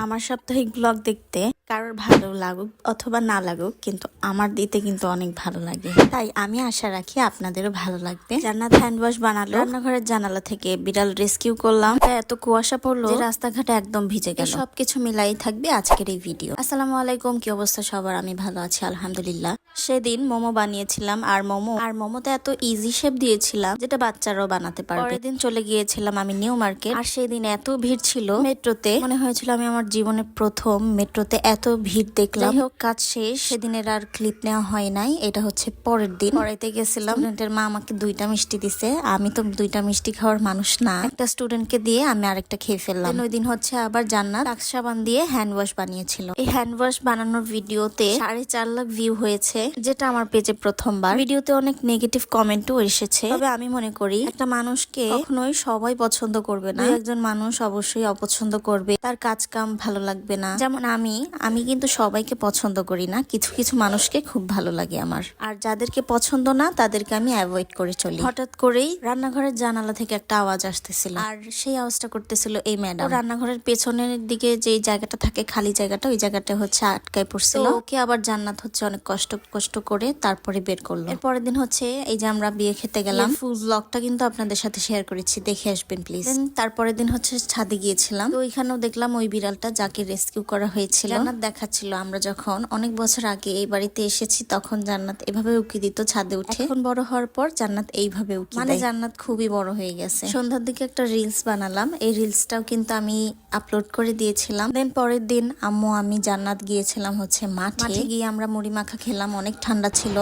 আমার সাপ্তাহিক ব্লগ দেখতে। কারোর ভালো লাগুক অথবা না লাগুক, কিন্তু আমার দিতে কিন্তু অনেক ভালো লাগে। তাই আমি আশা রাখি আপনাদেরও ভালো লাগবে। জান্নাত হ্যান্ড ওয়াশ বানালো। রান্নাঘরের জানালা থেকে বিড়াল রেস্কিউ করলাম। এত কুয়াশা পড়ল রাস্তাঘাটে একদম ভিজে গেল। সবকিছু মিলাই থাকবে আজকের এই ভিডিও। আসসালামু আলাইকুম, কি অবস্থা সবার? আমি ভালো আছি, আলহামদুলিল্লাহ। সেদিন মোমো বানিয়েছিলাম আর মোমো, আর মোমোতে এত ইজি শেপ দিয়েছিলাম যেটা বাচ্চারাও বানাতে পারবে। পরের দিন চলে গিয়েছিলাম আমি নিউ মার্কেট, আর সেদিন এত ভিড় ছিল মেট্রোতে। মনে হয়েছিল আমি আমার জীবনে প্রথম মেট্রোতে এত ভিড় দেখলাম। হোক কাজ শেষ। সেদিনের আর ক্লিপ নেওয়া হয় নাই। এটা হচ্ছে পরের দিন। পড়াইতে গেছিলাম। স্টুডেন্টের মা আমাকে দুইটা মিষ্টি দিছে। আমি তো দুইটা মিষ্টি খাওয়ার মানুষ না। একটা স্টুডেন্টকে দিয়ে আমি আরেকটা খেয়ে ফেললাম। ওই দিন হচ্ছে আবার জান্নাত। টাক্স সাবান দিয়ে হ্যান্ড ওয়াশ বানিয়েছিল। এই হ্যান্ড ওয়াশ বানানোর ভিডিওতে সাড়ে চার লাখ ভিউ হয়েছে যেটা আমার পেজে প্রথমবার। ভিডিওতে অনেক নেগেটিভ কমেন্টও এসেছে। তবে আমি মনে করি একটা মানুষকে কখনোই সবাই পছন্দ করবে না। একজন মানুষ অবশ্যই অপছন্দ করবে। তার কাজ কাম ভালো লাগবে না। যেমন আমি আমি কিন্তু সবাইকে পছন্দ করি না। কিছু কিছু মানুষকে খুব ভালো লাগে আমার। আর যাদেরকে পছন্দ না তাদেরকে আমি অ্যাভয়েড করে চলি। হঠাৎ করেই রান্নাঘরের জানালা থেকে একটা আওয়াজ আসতেছিল। আর সেই আওয়াজটা করতেছিল এই ম্যাডাম। রান্নাঘরের পেছনের দিকে যে জায়গাটা থাকে খালি জায়গাটা ওই জায়গাটা হচ্ছে আটকায় পড়ছিল। ওকে আবার জান্নাত হচ্ছে অনেক কষ্ট কষ্ট করে তারপরে বের করল। এর পরের দিন হচ্ছে এই যে আমরা বিয়ে খেতে গেলাম। ফুল ব্লগটা কিন্তু আপনাদের সাথে শেয়ার করেছি। দেখে আসবেন প্লিজ তারপরের দিন হচ্ছে ছাদে গিয়েছিলাম। তো ওইখানেও দেখলাম ওই বিড়ালটা যাকে রেস্কিউ করা হয়েছিল। জান্নাত দেখাচ্ছিল। আমরা যখন অনেক বছর আগে এই বাড়িতে এসেছি তখন জান্নাত এভাবে উকি দিত ছাদে উঠে। এখন বড় হওয়ার পর জান্নাত এইভাবে উকি মানে জান্নাত খুবই বড় হয়ে গেছে। সন্ধ্যার দিকে একটা রিলস বানালাম। এই রিলসটাও কিন্তু আমি আপলোড করে দিয়েছিলাম। দেন পরের দিন আম্মু আমি জান্নাত গিয়েছিলাম হচ্ছে মাঠে। মাঠে গিয়ে আমরা মুড়ি মাখা খেলাম অনেক ঠান্ডা ছিল।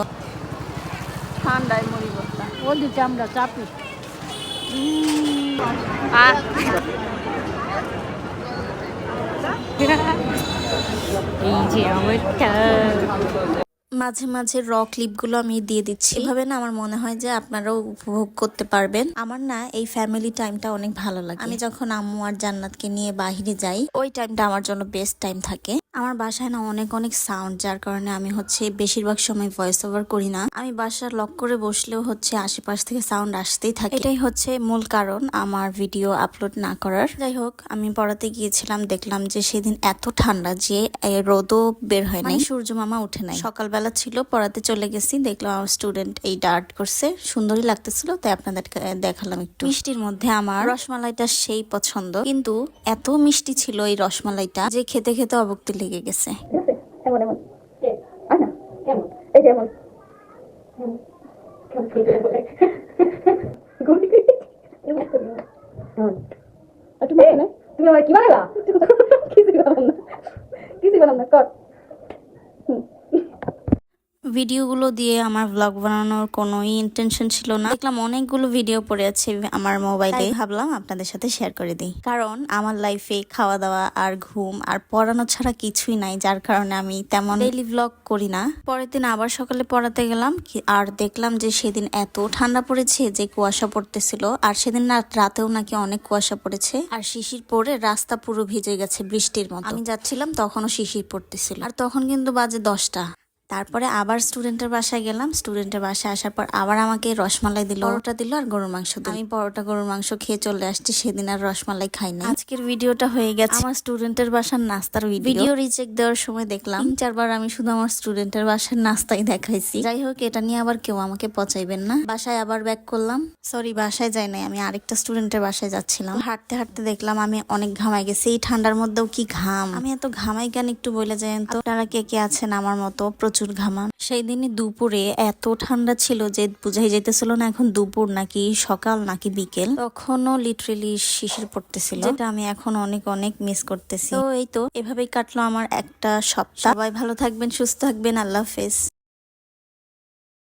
ঠান্ডায় মরি বস্তা ও দিতে আমরা চাপি। এই যে আমারটা। মাঝে মাঝে র ক্লিপগুলো আমি দিয়ে দিচ্ছি। এভাবে না আমার মনে হয় যে আপনারাও উপভোগ করতে পারবেন। আমার না এই ফ্যামিলি টাইমটা অনেক ভালো লাগে। আমি যখন আম্মু আর জান্নাতকে নিয়ে বাহিরে যাই, ওই টাইমটা আমার জন্য বেস্ট টাইম থাকে। আমার বাসায় না অনেক অনেক সাউন্ড যার কারণে আমি হচ্ছে বেশিরভাগ সময় ভয়েস ওভার করি না। আমি বাসা লক করে বসলেও হচ্ছে আশেপাশ থেকে সাউন্ড আসতেই থাকে। এটাই হচ্ছে মূল কারণ আমার ভিডিও আপলোড না করার। যাই হোক আমি পড়াতে গিয়েছিলাম দেখলাম যে সেদিন এত ঠান্ডা যে রোদও বের হয় নাই। সূর্য মামা উঠে নাই। সকালবেলা ছিল পড়াতে চলে গেছি দেখলাম আমার স্টুডেন্ট এইটা আর্ট করছে। সুন্দরই লাগতেছিল তাই আপনাদেরকে দেখালাম একটু। মিষ্টির মধ্যে আমার রসমালাইটা সেই পছন্দ। কিন্তু এত মিষ্টি ছিল এই রসমালাইটা যে খেতে খেতে অবক্তি লেগে গেছে এমন এমন কেমন এই যে এমন এমন। কেমন খেতে বলে গুলি এমন করে না। এমন। আর তুমি এখানে? তুমি আমার কি বানালা কিছু বানাল না কিছু বানাম না কর ভিডিওগুলো দিয়ে আমার ব্লগ বানানোর কোনো ইন্টেনশন ছিল না। দেখলাম অনেকগুলো ভিডিও পড়ে আছে আমার মোবাইলে ভাবলাম আপনাদের সাথে শেয়ার করে দিই। কারণ আমার লাইফে খাওয়া দাওয়া আর ঘুম আর পড়ানো ছাড়া কিছুই নাই যার কারণে আমি তেমন ডেইলি ব্লগ করি না। পরের দিন আবার সকালে পড়াতে গেলাম আর দেখলাম যে সেদিন এত ঠান্ডা পড়েছে যে কুয়াশা পড়তেছিল আর সেদিন না রাতেও নাকি অনেক কুয়াশা পড়েছে। আর শিশির পরে রাস্তা পুরো ভিজে গেছে বৃষ্টির মতো। আমি যাচ্ছিলাম তখনও শিশির পড়তেছিল। আর তখন কিন্তু বাজে দশটা। তারপরে আবার স্টুডেন্টের বাসায় গেলাম। স্টুডেন্টের বাসায় আসার পর আবার আমাকে রসমালাই দিল। পরোটা দিল আর গরুর মাংস দিল। আমি পরোটা গরুর মাংস খেয়ে চলে আসছি। সেদিন আর রসমালাই খাই না আজকের ভিডিওটা হয়ে গেছে। আমার স্টুডেন্টের বাসার নাস্তার ভিডিও রিচেক দেওয়ার সময় দেখলাম। চারবার আমি শুধু আমার স্টুডেন্টের বাসার নাস্তাই দেখাইছি। যাই হোক এটা নিয়ে আবার কেউ আমাকে পচাইবেন না। বাসায় আবার ব্যাক করলাম। সরি বাসায় যাই নাই। আমি আরেকটা স্টুডেন্টের বাসায় যাচ্ছিলাম। হাঁটতে হাঁটতে দেখলাম আমি অনেক ঘামাই গেছি। এই ঠান্ডার মধ্যেও কি ঘাম? আমি এত ঘামাই কেন একটু বলে যাই তো? আপনারা কে কে আছেন আমার মতো? প্রচুর ঘামান সেই দিনই দুপুরে এত ঠান্ডা ছিল যে বুঝাই যেতেছিল না এখন দুপুর নাকি সকাল নাকি বিকেল। তখনও লিটারেলি শিশির পড়তেছিল, যেটা আমি এখন অনেক অনেক মিস করতেছি। তো এই তো এভাবেই কাটলো আমার একটা সপ্তাহ। সবাই ভালো থাকবেন, সুস্থ থাকবেন, আল্লাহ হাফেজ।